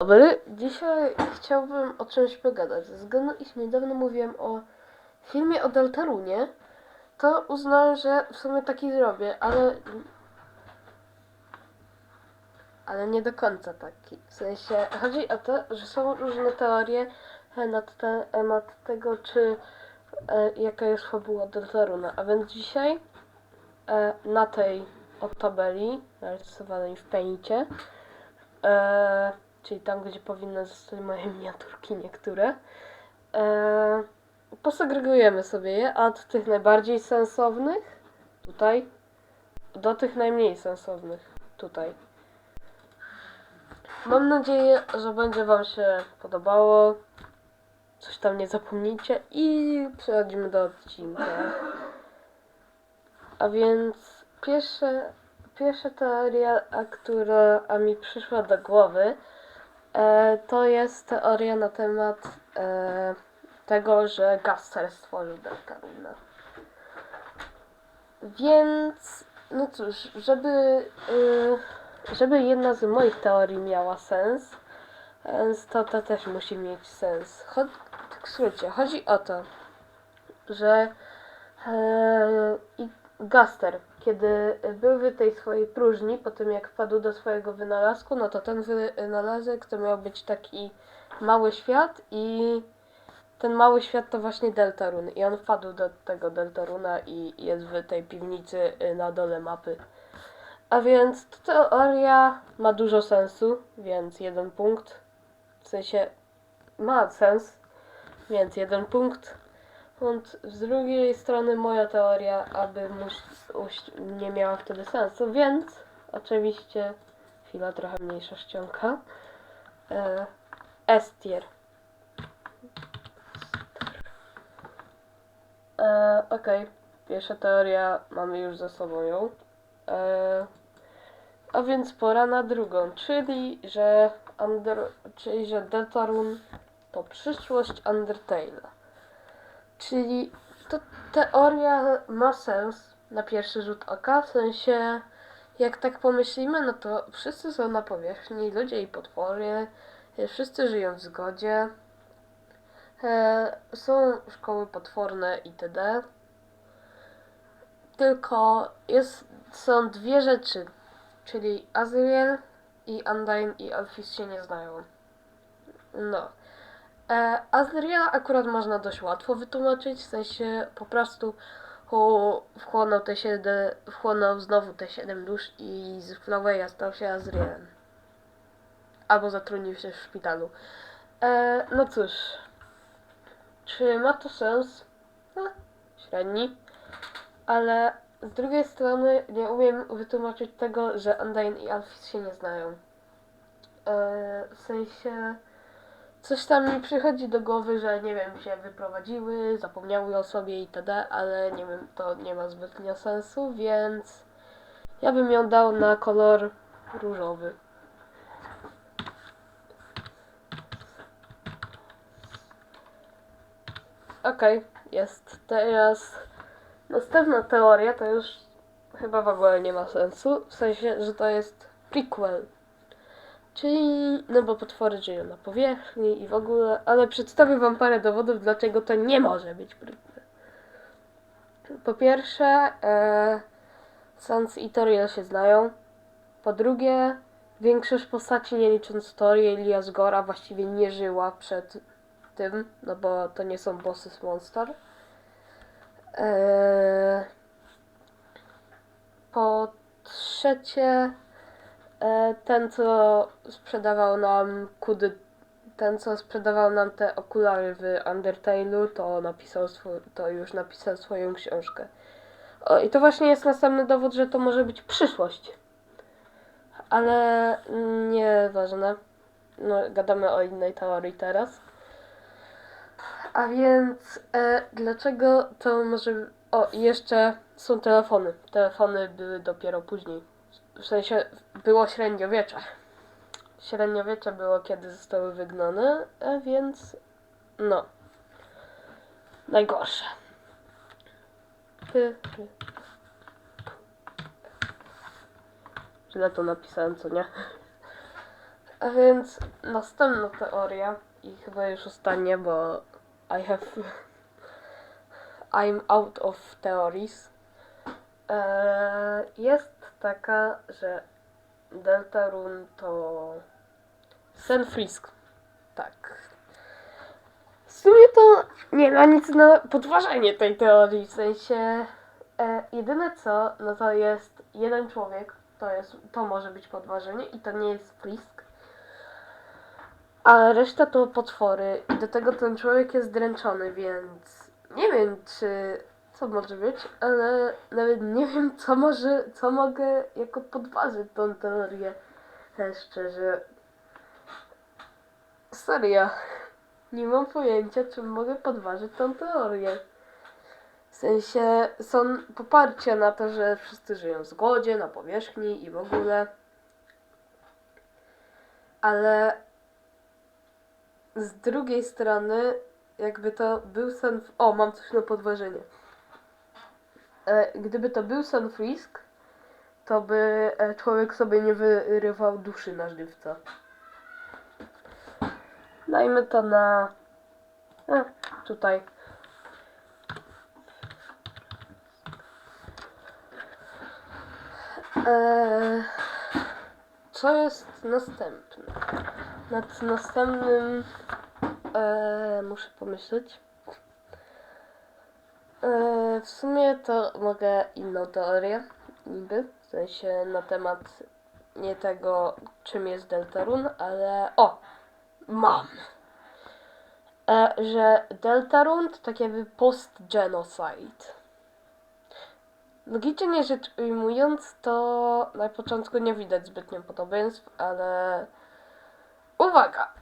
Dobry, dzisiaj chciałbym o czymś pogadać. Ze względu, iż niedawno mówiłem o filmie o Deltarunie, to uznałem, że w sumie taki zrobię, ale... Ale nie do końca taki. W sensie, chodzi o to, że są różne teorie na temat tego, czy e, jaka jest fabuła Deltaruna. A więc dzisiaj e, na tej od tabeli, narysowanej w Paincie, e, czyli tam, gdzie powinny zostać moje miniaturki niektóre, e, posegregujemy sobie je od tych najbardziej sensownych, tutaj, do tych najmniej sensownych, tutaj. Mam nadzieję, że będzie Wam się podobało, coś tam nie zapomnijcie i przechodzimy do odcinka. A więc pierwsze, pierwsza teoria, która mi przyszła do głowy, to jest teoria na temat e, tego, że Gaster stworzył Deltarunę. Więc, no cóż, żeby, y, żeby jedna z moich teorii miała sens, to ta też musi mieć sens. Chod, w skrócie, chodzi o to, że e, Gaster, kiedy był w tej swojej próżni, po tym jak wpadł do swojego wynalazku, no to ten wynalazek to miał być taki mały świat i ten mały świat to właśnie Deltarun. I on wpadł do tego Deltaruna i jest w tej piwnicy y, na dole mapy. A więc teoria ma dużo sensu, więc jeden punkt. W sensie ma sens, więc jeden punkt. Und z drugiej strony moja teoria, aby nie miała wtedy sensu, więc oczywiście chwila trochę mniejsza ściąga. E, Estier. E, Okej, pierwsza teoria, mamy już za sobą ją. E, a więc pora na drugą, czyli że, Under, czyli że Deltarune to przyszłość Undertale'a. Czyli to teoria ma sens na pierwszy rzut oka, w sensie jak tak pomyślimy, no to wszyscy są na powierzchni, ludzie i potwory, e, wszyscy żyją w zgodzie, e, są szkoły potworne itd. Tylko jest, są dwie rzeczy, czyli Azriel i Undyne i Alphys się nie znają. No. E, Azriela akurat można dość łatwo wytłumaczyć, w sensie po prostu wchłonął te siedem, wchłonął znowu te siedem dusz i z Flowey'a stał się Azrielem. Albo zatrudnił się w szpitalu. E, no cóż, czy ma to sens? No, średni. Ale z drugiej strony nie umiem wytłumaczyć tego, że Undyne i Alphys się nie znają. E, w sensie coś tam mi przychodzi do głowy, że nie wiem, się wyprowadziły, zapomniały o sobie itd., ale nie wiem, to nie ma zbytnio sensu, więc ja bym ją dał na kolor różowy. Okej, jest. Teraz następna teoria to już chyba w ogóle nie ma sensu, w sensie, że to jest prequel Czyli, no bo potwory żyją na powierzchni i w ogóle, ale przedstawię wam parę dowodów, dlaczego to nie może być prequel. Po pierwsze, e, Sans i Toriel się znają. Po drugie, większość postaci, nie licząc Tori, Elias Gora, właściwie nie żyła przed tym, no bo to nie są bossy z Monster. E, po trzecie, ten, co sprzedawał nam kudy, ten, co sprzedawał nam te okulary w Undertale'u, to napisał swój, to już napisał swoją książkę. O, i to właśnie jest następny dowód, że to może być przyszłość. Ale nieważne. No, gadamy o innej teorii teraz. A więc e, dlaczego to może... O, i jeszcze są telefony. Telefony były dopiero później w sensie było średniowiecze. Średniowiecze było, kiedy zostały wygnane, a więc no. Najgorsze. Py, py. Źle to napisałem, co nie? A więc następna teoria i chyba już ostatnia, bo I have I'm out of theories. Eee, jest taka, że Deltarune to Sen Frisk. Tak. W sumie to nie ma nic na podważenie tej teorii. W sensie e, jedyne co, no to jest jeden człowiek, to jest, to może być podważenie i to nie jest Frisk. A reszta to potwory i do tego ten człowiek jest dręczony, więc nie wiem czy co może być, ale nawet nie wiem co może, co mogę jako podważyć tą teorię. Szczerze. Serio. Nie mam pojęcia, czy mogę podważyć tą teorię. W sensie są poparcia na to, że wszyscy żyją w zgodzie, na powierzchni i w ogóle. Ale z drugiej strony, jakby to był sen. O, mam coś na podważenie. E, gdyby to był sen Frisk, to by e, człowiek sobie nie wyrywał duszy na żywca. Dajmy to na. E, tutaj. E, co jest następne? Nad następnym e, muszę pomyśleć. E, w sumie to mogę inną teorię, niby, w sensie na temat nie tego, czym jest Deltarune, ale o, mam. E, że Deltarune to tak jakby post-genocide. Logicznie rzecz ujmując, to na początku nie widać zbytnio podobieństw, ale uwaga!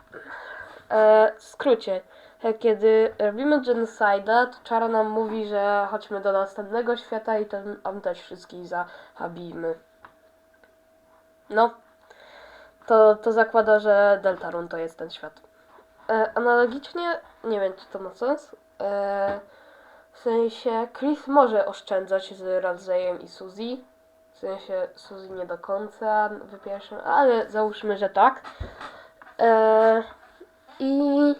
E, w skrócie, kiedy robimy genocide'a, to czara nam mówi, że chodźmy do następnego świata i tam, tam też wszystkich zabijmy. No, to, to zakłada, że Deltarune to jest ten świat. E, analogicznie, nie wiem czy to ma sens, e, w sensie Chris może oszczędzać z Ramseyem i Suzy. W sensie Suzy nie do końca w ale załóżmy, że tak. E, I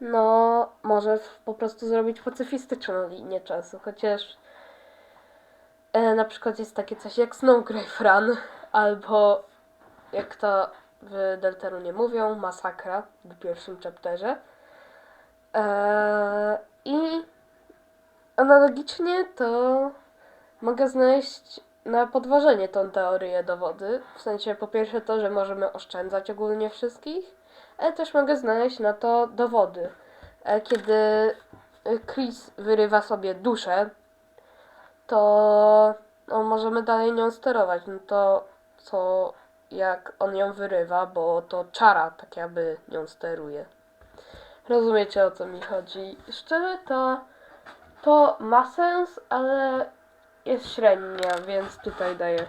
no, może w- po prostu zrobić pacyfistyczną linię czasu, chociaż e, na przykład jest takie coś jak Snowgrave Run, albo jak to w Deltarunie mówią, masakra w pierwszym chapterze. Eee, I analogicznie to mogę znaleźć na podważenie tą teorię dowody. W sensie po pierwsze to, że możemy oszczędzać ogólnie wszystkich, też mogę znaleźć na to dowody. E, Kiedy e, Chris wyrywa sobie duszę, to no, możemy dalej nią sterować. No to co jak on ją wyrywa, bo to czara tak jakby nią steruje. Rozumiecie o co mi chodzi. Szczerze to to ma sens, ale jest średnia, więc tutaj daję